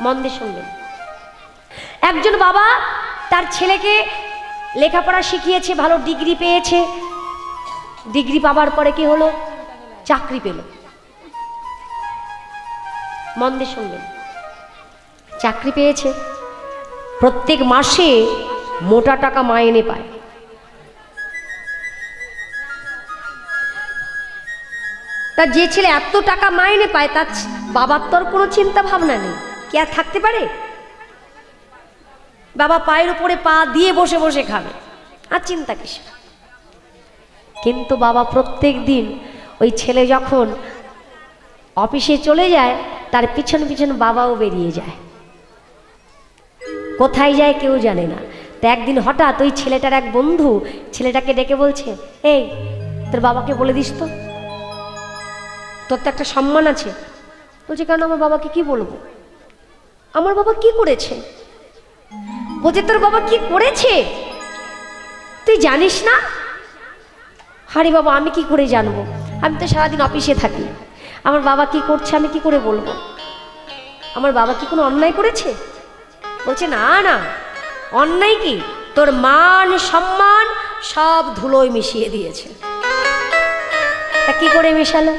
মন দিয়ে শুনবেন একজন বাবা তার ছেলেকে লেখাপড়া শিখিয়েছে, ভালো ডিগ্রি পেয়েছে। ডিগ্রি পাবার পরে কি হলো? চাকরি পেল। মন দিয়ে শুনবেন চাকরি পেয়েছে। প্রত্যেক মাসে মোটা টাকা মাইনে পায়। তা যে ছেলে এত টাকা মাইনে পায়, তার বাবার তোর কোনো চিন্তা ভাবনা নেই। কে আর থাকতে পারে? বাবা পায়ের উপরে পা দিয়ে বসে বসে খাবে। আর চিন্তা কিস কিন্তু বাবা প্রত্যেক দিন ওই ছেলে যখন অফিসে চলে যায়, তার পিছন পিছন বাবাও বেরিয়ে যায়। কোথায় যায় কেউ জানে না। তো একদিন হঠাৎ ওই ছেলেটার এক বন্ধু ছেলেটাকে ডেকে বলছে, এই, তোর বাবাকে বলে দিস তো। তোর তো একটা সম্মান আছে। বলছে কারণ আমার বাবাকে কি বলব? আমার বাবা কি করেছে? বলছে, তোর বাবা কি করেছে? তুই জানিস না? হারে বাবা, আমি কি করে জানব? আমি তো সারাদিন অফিসে থাকি। আমার বাবা কি করছে, আমি কি করে বলব? আমার বাবা কি কোনো অন্যায় করেছে? বলছে, না না। অন্যায় কি? তোর মান, সম্মান সব ধুলোয় মিশিয়ে দিয়েছে। তা কি করে মেশালো?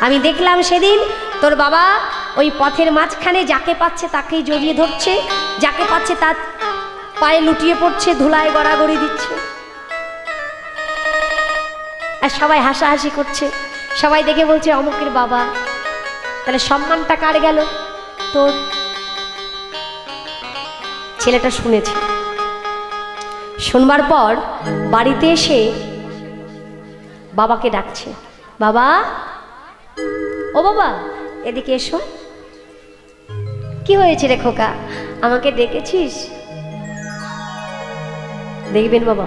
আমি দেখলাম সেদিন তোর বাবা ওই পথের মাঝখানে যাকে পাচ্ছে তাকেই জড়িয়ে ধরছে, যাকে পাচ্ছে তার পায়ে লুটিয়ে পড়ছে, ধুলায় গড়াগড়ি দিচ্ছে। আর সবাই হাসাহাসি করছে। সবাই দেখে বলছে, অমুকের বাবা, তাহলে সম্মানটা কার গেল? তোর ছেলেটা শুনেছে। শুনবার পর বাড়িতে এসে বাবাকে ডাকছে। বাবা, ও বাবা, এদিকে এসো। কি হয়েছে রে খোকা? আমাকে ডেকেছিস? দেখবেন বাবা,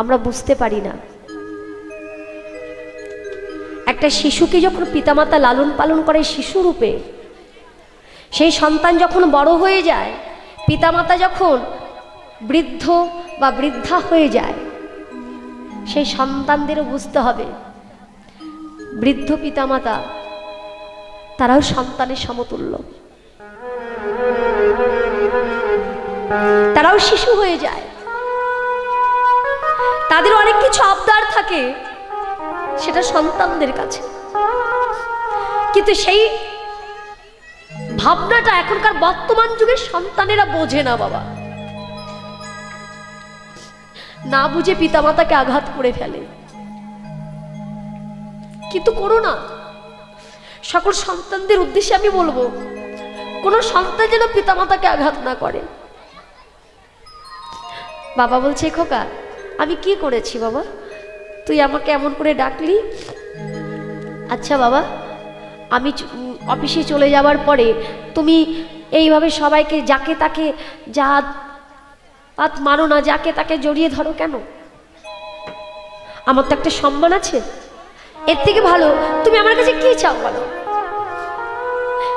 আমরা বুঝতে পারি না। একটা শিশুকে যখন পিতামাতা লালন পালন করে শিশুরূপে সেই সন্তান যখন বড় হয়ে যায়, পিতামাতা যখন বৃদ্ধ বা বৃদ্ধা হয়ে যায়, সেই সন্তানদেরও বুঝতে হবে, বৃদ্ধ পিতামাতা তারাও সন্তানের সমতুল্য। তারাও শিশু হয়ে যায়। তাদের অনেক কিছু আবদার থাকে, সেটা সন্তানদের কাছে। কিন্তু সেই ভাবনাটা এখনকার বর্তমান যুগের সন্তানেরা বোঝে না বাবা। না বুঝে পিতামাতাকে আঘাত করে ফেলে। কিন্তু করো না। সকল সন্তানদের উদ্দেশ্যে আমি বলব, কোনো সন্তান যেন পিতামাতাকে আঘাত না করে। বাবা বলছে, খোকা, আমি কি করেছি বাবা? তুই আমাকে এমন করে ডাকলি? আচ্ছা বাবা, আমি অফিসে চলে যাওয়ার পরে তুমি এইভাবে সবাইকে যাকে তাকে যা পাত মানো না, যাকে তাকে জড়িয়ে ধরো কেন? আমার তো একটা সম্মান আছে। এর থেকে ভালো, তুমি আমার কাছে কি চাও বলো?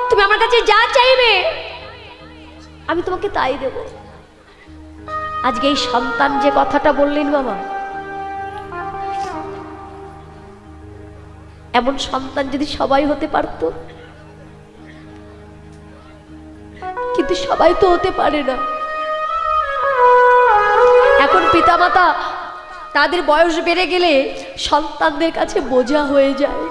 তুমি আমার কাছে যা চাইবে, আমি তোমাকে তাই দেব। আজকে এই সন্তান যে কথাটা বললেন বাবা, এমন সন্তান যদি সবাই হতে পারত, কিন্তু সবাই তো হতে পারে না। এখন পিতামাতা তাদের বয়স বেড়ে গেলে সন্তানদের কাছে বোঝা হয়ে যায়।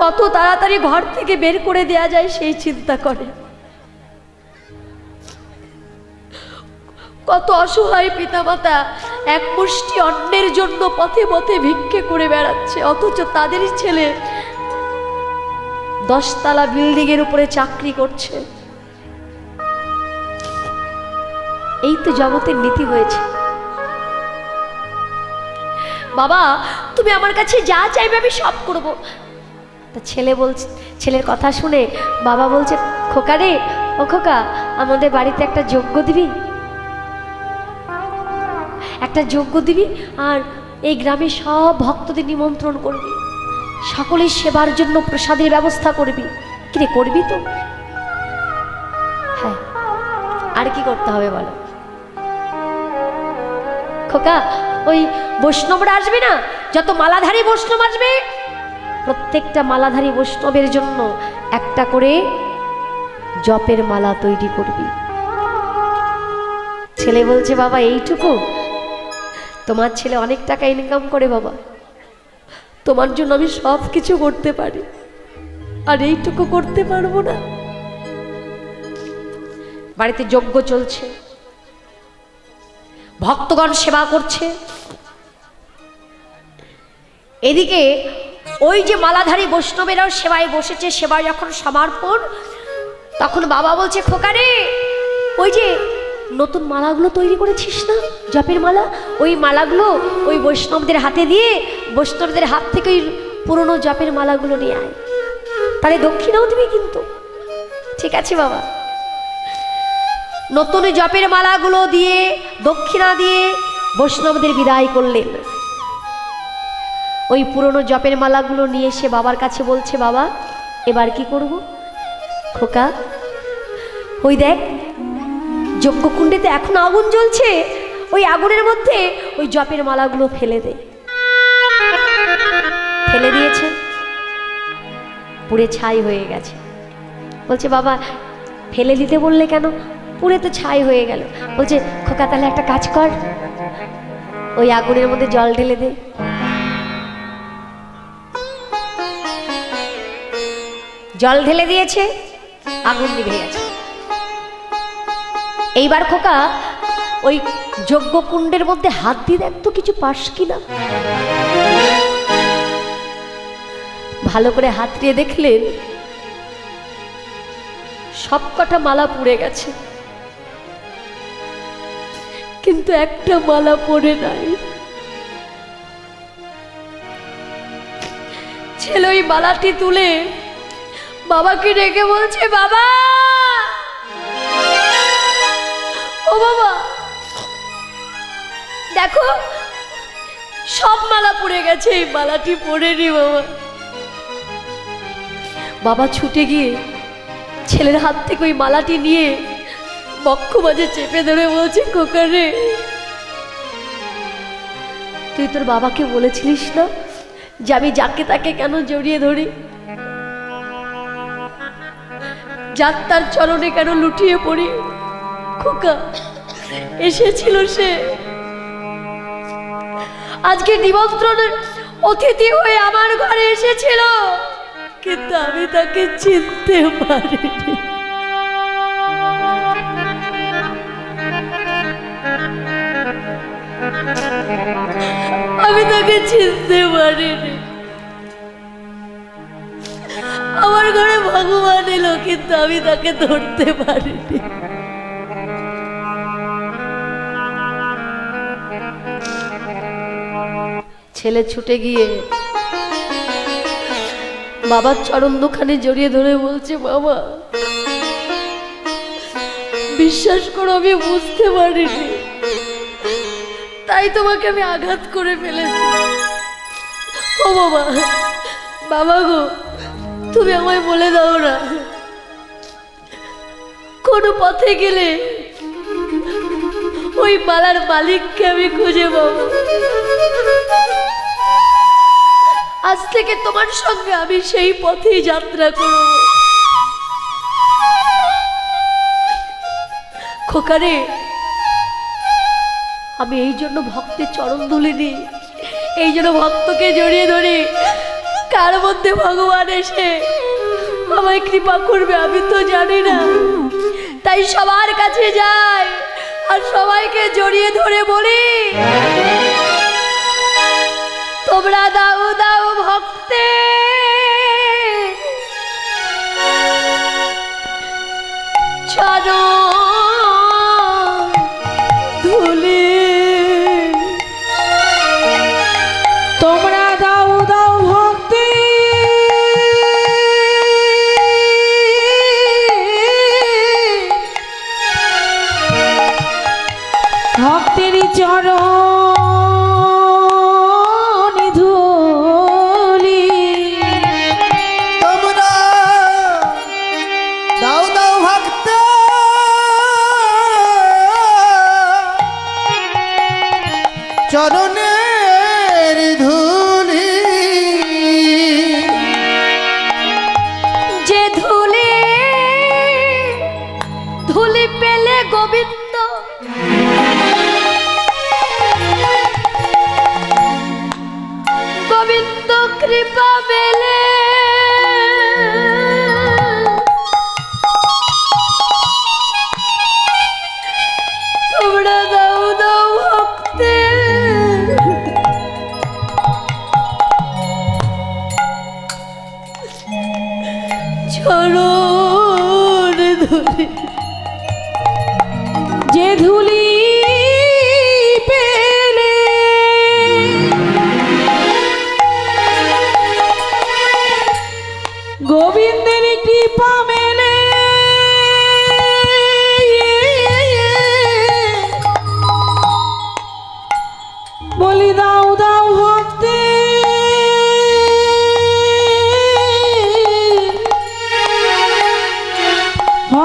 কত তাড়াতাড়ি ঘর থেকে বের করে দেয়া যায় সেই চিন্তা করে। কত অসহায় পিতামাতা এক মুষ্টি অন্যের জন্য পথে পথে ভিক্ষে করে বেড়াচ্ছে, অথচ তাদেরই ছেলে দশতলা বিল্ডিং এর উপরে চাকরি করছে। এই তো জগতের নীতি হয়েছে। বাবা, তুমি আমার কাছে যা চাইবে আমি সব করব। তা ছেলে বলছে, ছেলের কথা শুনে বাবা বলছে, খোকা রে, ও খোকা, আমাদের বাড়িতে একটা যজ্ঞ দিবি? একটা যজ্ঞ দিবি আর এই গ্রামে সব ভক্তদের নিমন্ত্রণ করবি। সকলের সেবার জন্য প্রসাদের ব্যবস্থা করবি। কিরে করবি তো? হ্যাঁ আর কি করতে হবে বলো? খোকা, ওই বৈষ্ণবরা আসবে না? যত মালাধারী বৈষ্ণব আসবে, প্রত্যেকটা মালাধারী বৈষ্ণবের জন্য একটা করে জপের মালা তৈরি করবি। ছেলে বলছে, বাবা, এইটুকু? তোমার ছেলে অনেক টাকা ইনকাম করে বাবা। তোমার জন্য আমি সব কিছু করতে পারি। আর এইটুকু করতে পারব না। বাড়িতে যজ্ঞ চলছে। ভক্তগণ সেবা করছে। এদিকে ওই যে মালাধারী বৈষ্ণবেরাও সেবায় বসেছে, সেবা যখন সমর্পণ, তখন বাবা বলছে খোকারে ওই যে নতুন মালাগুলো তৈরি করেছিস না? জপের মালা? ওই মালাগুলো ওই বৈষ্ণবদের হাতে দিয়ে, বৈষ্ণবদের হাত থেকে ওই পুরনো জপের মালাগুলো নিয়ে আয়। তাহলে দক্ষিণাও দিবি কিন্তু। ঠিক আছে বাবা। নতুন জপের মালাগুলো দিয়ে, দক্ষিণা দিয়ে বৈষ্ণবদের বিদায় করলেন। ওই পুরনো জপের মালাগুলো নিয়ে এসে বাবার কাছে বলছে, বাবা, এবার কি করব? খোকা, ওই দেখ যজ্ঞকুণ্ডেতে এখন আগুন জ্বলছে, ওই আগুনের মধ্যে ওই জপের মালাগুলো ফেলে দে। ফেলে দিয়েছে। পুড়ে ছাই হয়ে গেছে। বলছে, বাবা, ফেলে দিতে বললে কেন? পুড়ে তো ছাই হয়ে গেল। বলছে, খোকা, তাহলে একটা কাজ কর। ওই আগুনের মধ্যে জল ঢেলে দে। জল ঢেলে দিয়েছে, আগুন নিভে গেছে। এইবার খোকা, ওই যজ্ঞকুণ্ডের মধ্যে হাত দিয়ে দেখ তো কিছু পাস কিনা। ভালো করে হাত দিয়ে দেখলেন সব কটা মালা পুড়ে গেছে। কিন্তু একটা মালা পড়ে নাই। ছেলে ওই মালাটি তুলে বাবাকে ডেকে বলছে, বাবা! ও বাবা। দেখো, সব মালা পড়ে গেছে, এই মালাটি পড়েনি বাবা। বাবা ছুটে গিয়ে ছেলের হাত থেকে ওই মালাটি নিয়ে বক্ষ মাঝে চেপে ধরে বলছে কোকারে তুই তোর বাবাকে বলেছিলিস না যে আমি যাকে তাকে কেন জড়িয়ে ধরি? যার তার চরণে কেন লুটিয়ে পড়ি? খোকা, এসেছিল সে। আজকে নিমন্ত্রণের অতিথি হয়ে আমার ঘরে এসেছিল, কিন্তু আমি তাকে চিনতে পারিনি। আমি তাকে চিনতে পারিনি। আমার ঘরে ভগবান এলো, কিন্তু আমি তাকে ধরতে পারিনি। ছেলে ছুটে গিয়ে বাবার চরণ দোকানে জড়িয়ে ধরে বলছে, বাবা, বিশ্বাস করো, আমি বুঝতে পারিনি। তাই তোমাকে আমি আঘাত করে ফেলেছি। ও বাবা বাবা গো, তুমি আমায় বলে দাও না। কোন পথে গেলে ওই পালার মালিককে আমি খুঁজে পাবো। আজ থেকে তোমার সঙ্গে আমি সেই পথেই যাত্রা করব। খোকারে, আমি এই জন্য ভক্তের চরণ ধুলিনি, এই জন্য ভক্তকে জড়িয়ে ধরি। কার মধ্যে ভগবান এসে আমায় কৃপা করবে আমি তো জানি না। তাই সবার কাছে যাই আর সবাইকে জড়িয়ে ধরে বলি। তোমরা দাও দাও ভক্তে। চরণ রে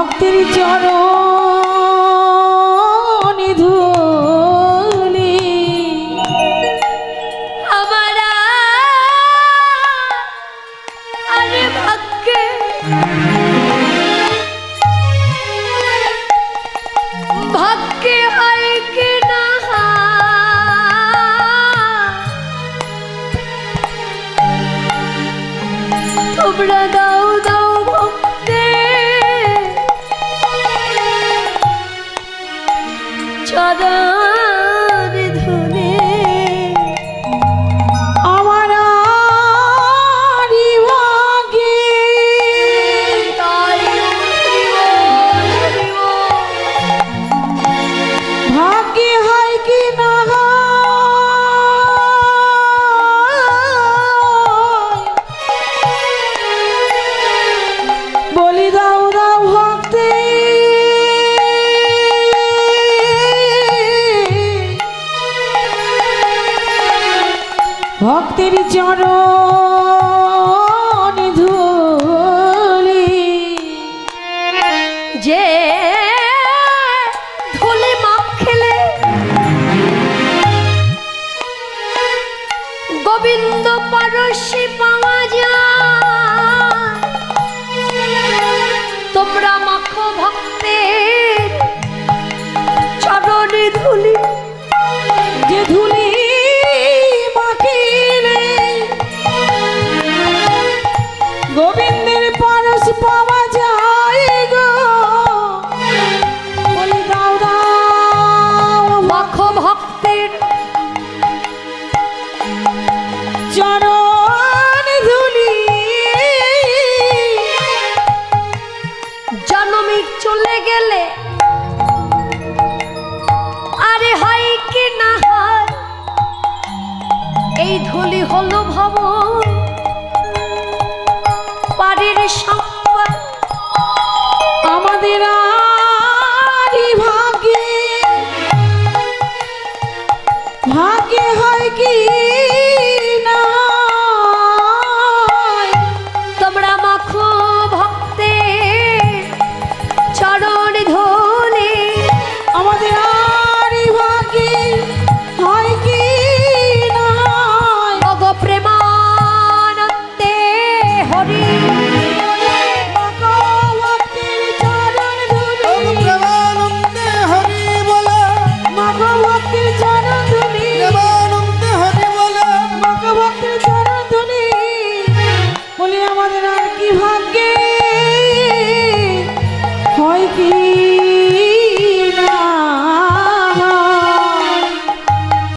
ভক্তির চরণ ধুলি। আমার আরে ভাগ্যে হয় কি না? তোমরা দাও দাও সারা চরণ ধুলি। যে ধুলি মাপ খেলে গোবিন্দ পারসী সব